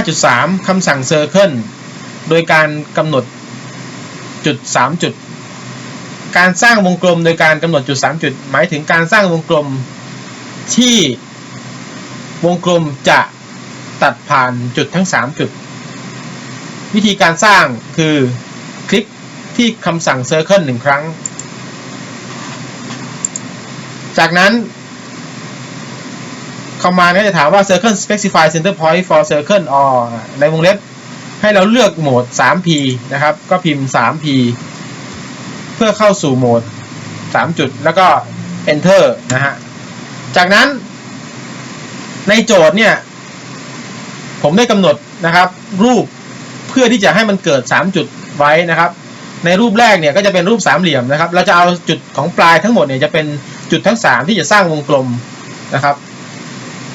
5.3 คำสั่ง circle โดยการกำหนดจุด 3 จุด การสร้างวงกลมโดยการกำหนดจุด 3 จุด หมายถึงการสร้างวงกลมที่วงกลมจะตัดผ่านจุดทั้ง 3 จุด วิธีการสร้างคือคลิกที่คำสั่ง circle หนึ่งครั้ง จากนั้น คอมมานด์ก็จะถามว่า circle specify center point for circle or ในวงเล็บให้เราเลือกโหมด 3p นะครับ ก็พิมพ์ 3p เพื่อเข้าสู่โหมด 3 จุด แล้วก็ enter นะฮะ จากนั้น ในโจทย์เนี่ย ผมได้กำหนดนะครับ รูปเพื่อที่จะให้มันเกิด 3 จุดไว้นะครับ ในรูปแรกเนี่ยก็จะเป็นรูปสามเหลี่ยมนะครับ เราจะเอาจุดของปลายทั้งหมดเนี่ยจะเป็นจุดทั้ง 3 ที่จะสร้างวงกลมนะครับ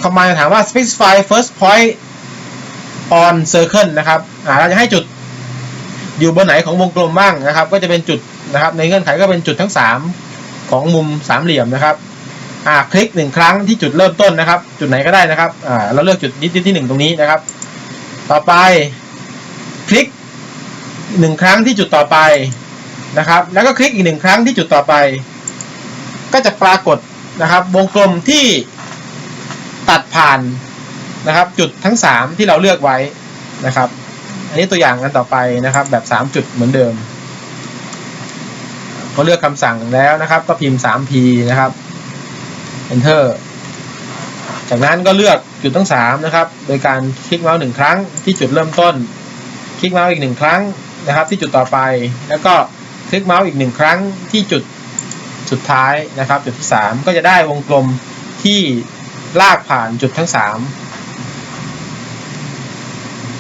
คอมมานด์ถามว่า specify first point on circle นะครับเราจะให้จุดอยู่บนไหนของวงกลมบ้างนะครับ ก็จะเป็นจุดนะครับ ในเงื่อนไขก็เป็นจุดทั้ง 3 ของมุมสามเหลี่ยมนะครับอ่าคลิกหนึ่งครั้งที่จุดเริ่มต้นนะครับ จุดไหนก็ได้นะครับอ่าเราเลือกจุดที่ที่หนึ่งตรงนี้นะครับ ต่อไปคลิกหนึ่งครั้งที่จุดต่อไปนะครับ แล้วก็คลิกอีกหนึ่งครั้งที่จุดต่อไป ก็จะปรากฏนะครับ วงกลมที่ ตัดผ่านนะครับ จุดทั้ง 3 ที่เราเลือกไว้นะครับ อันนี้ตัวอย่างกันต่อไปนะครับ แบบ 3 จุดเหมือนเดิมพอเลือกคำสั่งแล้วนะครับ ก็พิมพ์ 3p นะครับ enter จากนั้นก็เลือกจุดทั้ง 3 นะครับ โดยการคลิกเมาส์หนึ่งครั้งที่จุดเริ่มต้น คลิกเมาส์อีกหนึ่งครั้งนะครับ ที่จุดต่อไป แล้วก็คลิกเมาส์อีกหนึ่งครั้งที่จุดสุดท้ายนะครับ จุดที่ 3 ก็จะได้วงกลมที่ ลากผ่านจุดทั้งสาม